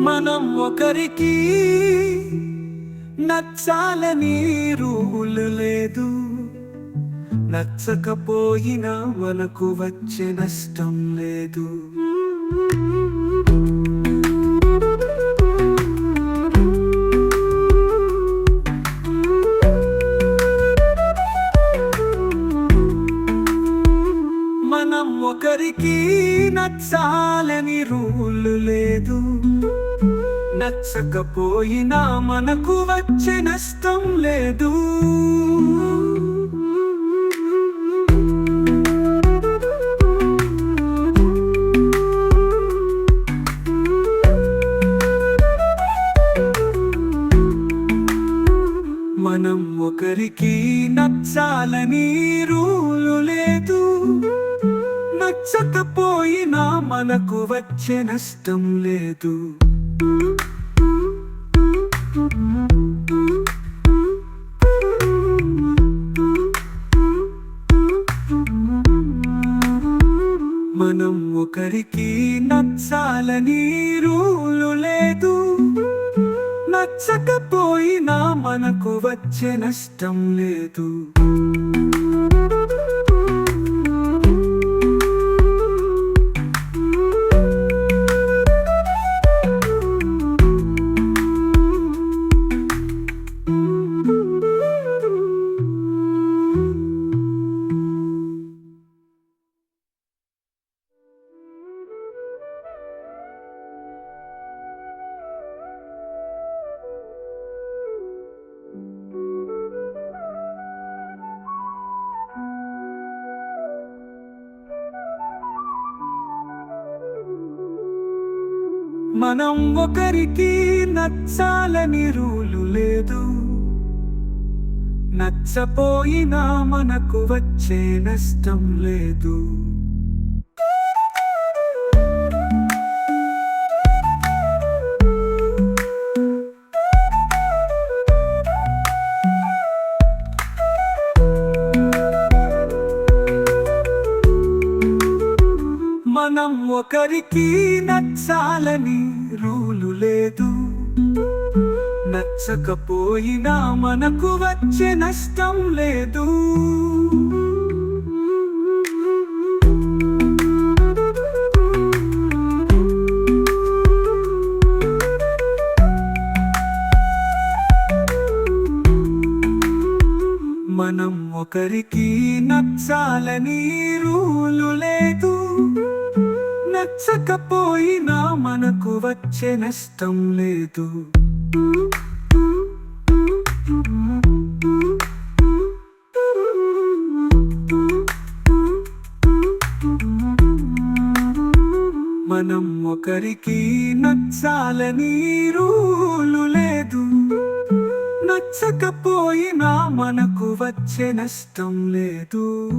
మనం ఒకరికి నచ్చాలని రూలు లేదు. నచ్చకపోయినా మనకు వచ్చే నష్టం లేదు. మనం నచ్చాలని రూలు లేదు. నచ్చకపోయినా మనకు వచ్చే నష్టం లేదు. మనం ఒకరికి నచ్చాలని రూ నచ్చకపోయినా మనకు వచ్చే నష్టం లేదు. మనం ఒకరికి నచ్చాలని రూలు లేదు. నచ్చకపోయినా మనకు వచ్చే నష్టం లేదు. మనం ఒకరికి నచ్చాలని రూలు లేదు. నచ్చపోయినా మనకు వచ్చే నష్టం లేదు. మనం ఒకరికి నచ్చాలని రూలు లేదు. నచ్చకపోయినా మనకు వచ్చే నష్టం లేదు. మనం ఒకరికి నచ్చాలని రూలు లేదు. నచ్చకపోయినా మనకు వచ్చే నష్టం లేదు. మనం ఒకరికి నచ్చాలని రూలు లేదు. నచ్చకపోయినా మనకు వచ్చే నష్టం లేదు.